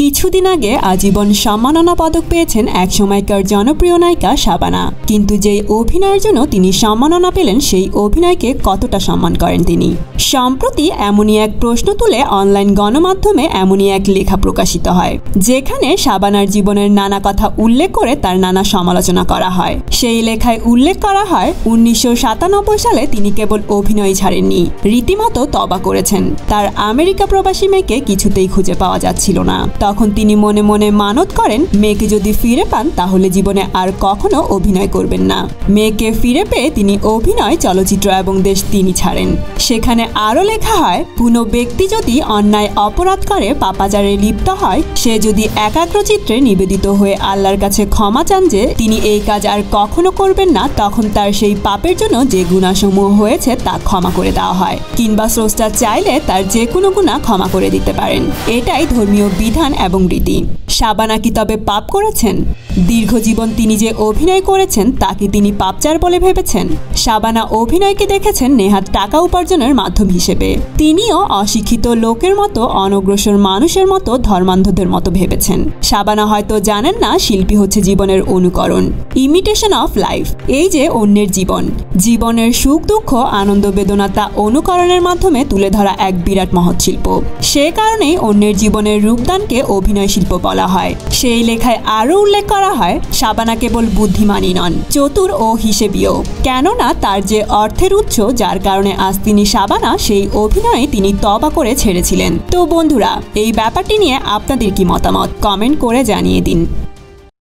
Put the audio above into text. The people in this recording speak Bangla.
কিছুদিন আগে আজীবন সম্মাননা পদক পেয়েছেন এক সময়কার জনপ্রিয় নায়িকা শাবানা। কিন্তু যেই অভিনয়ের জন্য তিনি সম্মাননা পেলেন, সেই অভিনয়কে কতটা সম্মান করেন তিনি? সম্প্রতি এমনই এক প্রশ্ন তুলে অনলাইন গণমাধ্যমে এমনই এক লেখা প্রকাশিত হয়, যেখানে শাবানার জীবনের নানা কথা উল্লেখ করে তার নানা সমালোচনা করা হয়। সেই লেখায় উল্লেখ করা হয়, উনিশশো সাতানব্বই সালে তিনি কেবল অভিনয় ছাড়েননি, রীতিমতো তবা করেছেন। তার আমেরিকা প্রবাসী মেয়েকে কিছুতেই খুঁজে পাওয়া যাচ্ছিল না। তখন তিনি মনে মনে মানত করেন, মেয়েকে যদি ফিরে পান তাহলে জীবনে আর কখনো অভিনয় করবেন না। মেয়েকে ফিরে পেয়ে তিনি অভিনয়, চলচ্চিত্র এবং দেশ তিনি ছাড়েন। সেখানে আরও লেখা হয়, কোনো ব্যক্তি যদি অন্যায় অপরাধ করে, পাপাচারে লিপ্ত হয়, সে যদি একাগ্রচিত্রে নিবেদিত হয়ে আল্লাহর কাছে ক্ষমা চান যে তিনি এই কাজ আর কখনো করবেন না, তখন তার সেই পাপের জন্য যে গুণাসমূহ হয়েছে তা ক্ষমা করে দেওয়া হয়। কিংবা স্রষ্টা চাইলে তার যে কোনো গুণা ক্ষমা করে দিতে পারেন। এটাই ধর্মীয় বিধান এবং রীতি। শাবানা কি তবে পাপ করেছেন? দীর্ঘ জীবন তিনি যে অভিনয় করেছেন তাকে তিনি পাপচার বলে ভেবেছেন? শাবানা অভিনয়কে দেখেছেন নেহাত টাকা উপার্জনের মাধ্যম হিসেবে। তিনিও অশিক্ষিত লোকের মতো, অনগ্রসর মানুষের মতো, ধর্মান্ধদের মতো ভেবেছেন। শাবানা হয়তো জানেন না, শিল্পী হচ্ছে জীবনের অনুকরণ ইমিটেশন অফ লাইফ এই যে অন্যের জীবন। জীবনের সুখ, দুঃখ, আনন্দ, বেদনা, তা অনুকরণের মাধ্যমে তুলে ধরা এক বিরাট মহৎ শিল্প। সে কারণেই অন্যের জীবনের রূপদানকে অভিনয় শিল্প বলা হয়। সেই লেখায় আরও উল্লেখ করা হয় শাবানা কেবল বুদ্ধিমানই নন, চতুর ও হিসেবীয় কেননা তার যে অর্থের উৎস, যার কারণে আজ তিনি শাবানা সেই অভিনয়ে তিনি তবা করে ছেড়েছিলেন। তো বন্ধুরা, এই ব্যাপারটি নিয়ে আপনাদের কি মতামত? কমেন্ট করে জানিয়ে দিন।